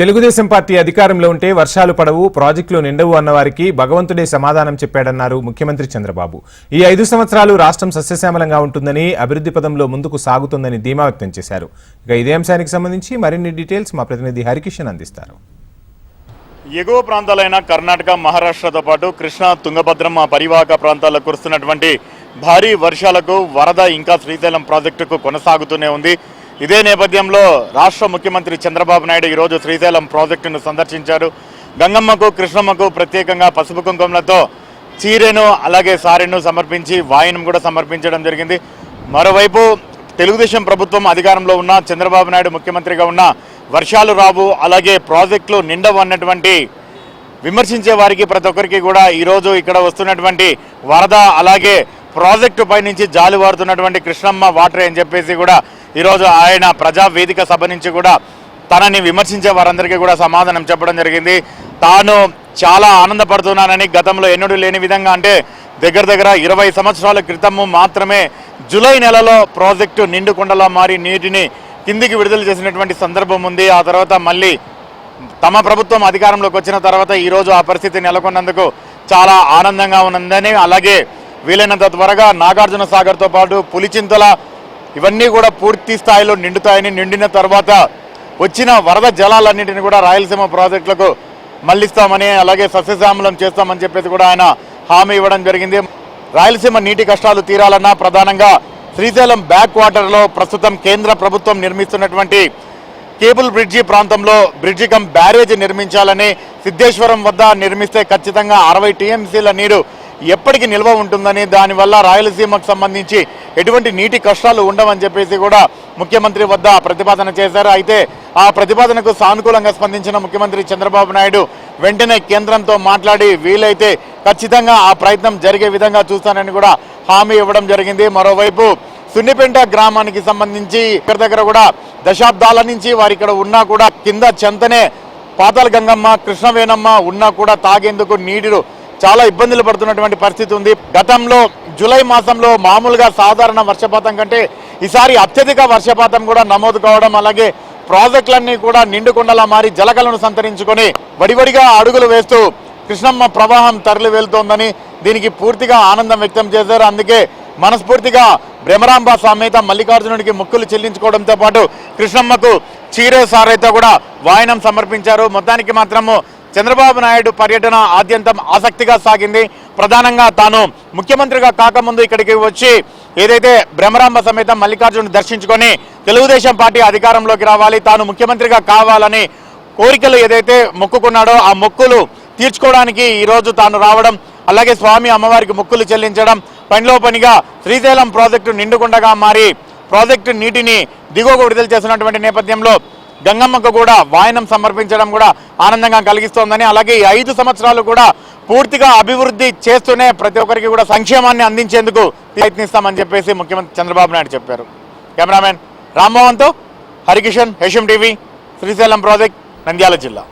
Telugu Desam party అధికారంలో ఉంటే వర్షాలు పడవు ప్రాజెక్టులు నిండవు అన్నవారికి భగవంతుడే సమాధానం చెప్పాడన్నారు ముఖ్యమంత్రి చంద్రబాబు. ఈ ఐదు సంవత్సరాలు రాష్ట్రం సస్యశ్యామలంగా ఉంటుందని అభివృద్ధి పదంలో ముందుకు సాగుతుందని ధీమా వ్యక్తం చేశారు. ఇక ఇదే అంశానికి సంబంధించి మరిన్ని డీటెయిల్స్ మా ప్రతినిధి హరికిషన్ అందిస్తారు. ఎగువ ప్రాంతాలైన కర్ణాటక మహారాష్ట్రతో పాటు కృష్ణా తుంగభద్రమ్మ పరివాహక ప్రాంతాల్లో కురుస్తున్నటువంటి భారీ వర్షాలకు వరద ఇంకా శ్రీశైలం ప్రాజెక్టుకు కొనసాగుతూనే ఉంది. ఇదే నేపథ్యంలో రాష్ట్ర ముఖ్యమంత్రి చంద్రబాబు నాయుడు ఈరోజు శ్రీశైలం ప్రాజెక్టును సందర్శించారు. గంగమ్మకు కృష్ణమ్మకు ప్రత్యేకంగా పసుపు కుంకుమలతో చీరెను అలాగే సారెను సమర్పించి వాయినం కూడా సమర్పించడం జరిగింది. మరోవైపు తెలుగుదేశం ప్రభుత్వం అధికారంలో ఉన్న చంద్రబాబు నాయుడు ముఖ్యమంత్రిగా ఉన్న వర్షాలు రావు అలాగే ప్రాజెక్టులు నిండవు అన్నటువంటి విమర్శించే వారికి ప్రతి ఒక్కరికి కూడా ఈరోజు ఇక్కడ వస్తున్నటువంటి వరద అలాగే ప్రాజెక్టు పై నుంచి జాలివారుతున్నటువంటి కృష్ణమ్మ వాటర్ అని చెప్పేసి కూడా ఈరోజు ఆయన ప్రజా వేదిక సభ నుంచి కూడా తనని విమర్శించే వారందరికీ కూడా సమాధానం చెప్పడం జరిగింది. తాను చాలా ఆనందపడుతున్నానని గతంలో ఎన్నడూ లేని విధంగా అంటే దగ్గర దగ్గర ఇరవై సంవత్సరాల క్రితము మాత్రమే జూలై నెలలో ప్రాజెక్టు నిండుకుండలా మారి నీటిని కిందికి విడుదల చేసినటువంటి సందర్భం ఉంది. ఆ తర్వాత మళ్ళీ తమ ప్రభుత్వం అధికారంలోకి వచ్చిన తర్వాత ఈరోజు ఆ పరిస్థితి నెలకొన్నందుకు చాలా ఆనందంగా ఉన్నదని అలాగే వీలైనంత త్వరగా నాగార్జున సాగర్తో పాటు పులిచింతల ఇవన్నీ కూడా పూర్తి స్థాయిలో నిండుతాయని నిండిన తర్వాత వచ్చిన వరద జలాలన్నింటినీ కూడా రాయలసీమ ప్రాజెక్టులకు మళ్ళిస్తామని అలాగే సస్యశ్యామలం చేస్తామని చెప్పేసి కూడా ఆయన హామీ ఇవ్వడం జరిగింది. రాయలసీమ నీటి కష్టాలు తీరాలన్నా ప్రధానంగా శ్రీశైలం బ్యాక్ వాటర్లో ప్రస్తుతం కేంద్ర ప్రభుత్వం నిర్మిస్తున్నటువంటి కేబుల్ బ్రిడ్జి ప్రాంతంలో బ్రిడ్జి కమ్ బ్యారేజ్ నిర్మించాలని సిద్ధేశ్వరం వద్ద నిర్మిస్తే ఖచ్చితంగా అరవై టీఎంసీల నీరు ఎప్పటికీ నిల్వ ఉంటుందని దానివల్ల రాయలసీమకు సంబంధించి ఎటువంటి నీటి కష్టాలు ఉండవని చెప్పేసి కూడా ముఖ్యమంత్రి వద్ద ప్రతిపాదన చేశారు. అయితే ఆ ప్రతిపాదనకు సానుకూలంగా స్పందించిన ముఖ్యమంత్రి చంద్రబాబు నాయుడు వెంటనే కేంద్రంతో మాట్లాడి వీలైతే ఖచ్చితంగా ఆ ప్రయత్నం జరిగే విధంగా చూస్తానని కూడా హామీ ఇవ్వడం జరిగింది. మరోవైపు సున్నిపెంట గ్రామానికి సంబంధించి ఇక్కడ దగ్గర కూడా దశాబ్దాల నుంచి వారు ఇక్కడ ఉన్నా కూడా కింద చెంతనే పాతాల గంగమ్మ కృష్ణవేణమ్మ ఉన్నా కూడా తాగేందుకు నీటిలో చాలా ఇబ్బందులు పడుతున్నటువంటి పరిస్థితి ఉంది. గతంలో జూలై మాసంలో మామూలుగా సాధారణ వర్షపాతం కంటే ఈసారి అత్యధిక వర్షపాతం కూడా నమోదు కావడం అలాగే ప్రాజెక్టులన్నీ కూడా నిండుకుండలా మారి జలకలను సంతరించుకొని వడివడిగా అడుగులు వేస్తూ కృష్ణమ్మ ప్రవాహం తరలి వెళ్తోందని దీనికి పూర్తిగా ఆనందం వ్యక్తం చేశారు. అందుకే మనస్ఫూర్తిగా భ్రమరాంబ సమేత మల్లికార్జునుడికి మొక్కులు చెల్లించుకోవడంతో పాటు కృష్ణమ్మకు చీరే సారైతే కూడా వాయనం సమర్పించారు. మొత్తానికి మాత్రము చంద్రబాబు నాయుడు పర్యటన ఆద్యంతం ఆసక్తిగా సాగింది. ప్రధానంగా తాను ముఖ్యమంత్రిగా కాకముందు ఇక్కడికి వచ్చి ఏదైతే బ్రహ్మరాంబ సమేత మల్లికార్జును దర్శించుకొని తెలుగుదేశం పార్టీ అధికారంలోకి రావాలి తాను ముఖ్యమంత్రిగా కావాలని కోరికలు ఏదైతే మొక్కుకున్నాడో ఆ మొక్కులు తీర్చుకోవడానికి ఈరోజు తాను రావడం అలాగే స్వామి అమ్మవారికి మొక్కులు చెల్లించడం పనిలో పనిగా శ్రీశైలం ప్రాజెక్టు నిండుకుండగా మారి ప్రాజెక్టు నీటిని దిగువకు విడుదల చేస్తున్నటువంటి నేపథ్యంలో గంగమ్మకు కూడా వాయనం సమర్పించడం కూడా ఆనందంగా కలిగిస్తోందని అలాగే ఈ ఐదు సంవత్సరాలు కూడా పూర్తిగా అభివృద్ధి చేస్తూనే ప్రతి ఒక్కరికి కూడా సంక్షేమాన్ని అందించేందుకు ప్రయత్నిస్తామని చెప్పేసి ముఖ్యమంత్రి చంద్రబాబు నాయుడు చెప్పారు. కెమెరామెన్ రామ్మోహన్తో హరికిషన్ హెషం టీవీ శ్రీశైలం ప్రాజెక్ట్ నంద్యాల జిల్లా.